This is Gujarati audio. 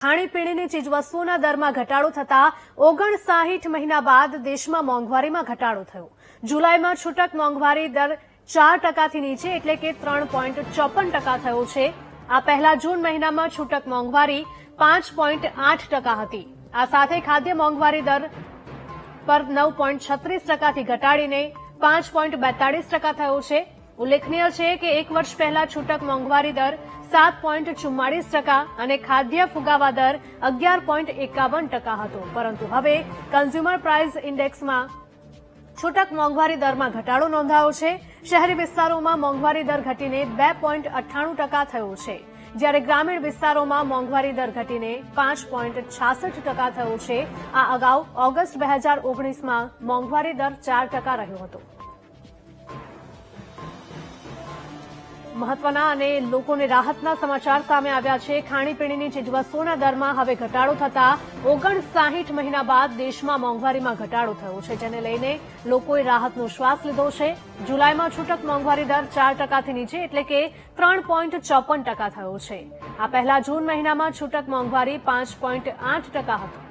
ખાણીપીણીની ચીજવસ્તુઓના દરમાં ઘટાડો થતા ઓગણસાહીઠ મહિના બાદ દેશમાં મોંઘવારીમાં ઘટાડો થયો. જુલાઈમાં છૂટક મોંઘવારી દર ચાર ટકાથી નીચે એટલે કે ત્રણ પોઈન્ટ ચોપન ટકા થયો છે. આ પહેલા જૂન મહિનામાં છૂટક મોંઘવારી પાંચ પોઈન્ટ આઠ ટકા હતી. આ સાથે ખાદ્ય મોંઘવારી દર પર નવ પોઈન્ટ છત્રીસ ટકાથી ઘટાડીને પાંચ પોઈન્ટ બેતાળીસ ટકા થયો છે. ઉલ્લેખનીય છે કે એક વર્ષ પહેલા છૂટક મોંઘવારી દર સાત પોઈન્ટ ચુમ્માળીસ ટકા અને ખાદ્ય ફુગાવા દર અગિયાર પોઈન્ટ એકાવન ટકા હતો. પરંતુ હવે કન્ઝ્યુમર પ્રાઇસ ઇન્ડેક્સમાં છૂટક મોંઘવારી દરમાં ઘટાડો નોંધાયો છે. શહેરી વિસ્તારોમાં મોંઘવારી દર ઘટીને બે પોઈન્ટ અઠ્ઠાણું ટકા થયો છે. જ્યારે ગ્રામીણ વિસ્તારોમાં મોંઘવારી દર ઘટીને પાંચ પોઈન્ટ છાસઠ ટકા થયો છે. આ અગાઉ ઓગસ્ટ બે હજાર ઓગણીસમાં મોંઘવારી દર ચાર ટકા રહ્યો હતો. મહત્વના અને લોકોને રાહતના સમાચાર સામે આવ્યા છે. ખાણીપીણીની ચીજવસ્તુઓના દરમાં હવે ઘટાડો થતા ઓગણસાહીઠ મહિના બાદ દેશમાં મોંઘવારીમાં ઘટાડો થયો છે, જેને લઈને લોકોએ રાહતનો શ્વાસ લીધો છે. જુલાઈમાં છૂટક મોંઘવારી દર ચાર ટકાથી નીચે એટલે કે ત્રણ પોઈન્ટ ચોપન ટકા થયો છે. આ પહેલા જૂન મહિનામાં છૂટક મોંઘવારી પાંચ પોઈન્ટ આઠ ટકા હતો.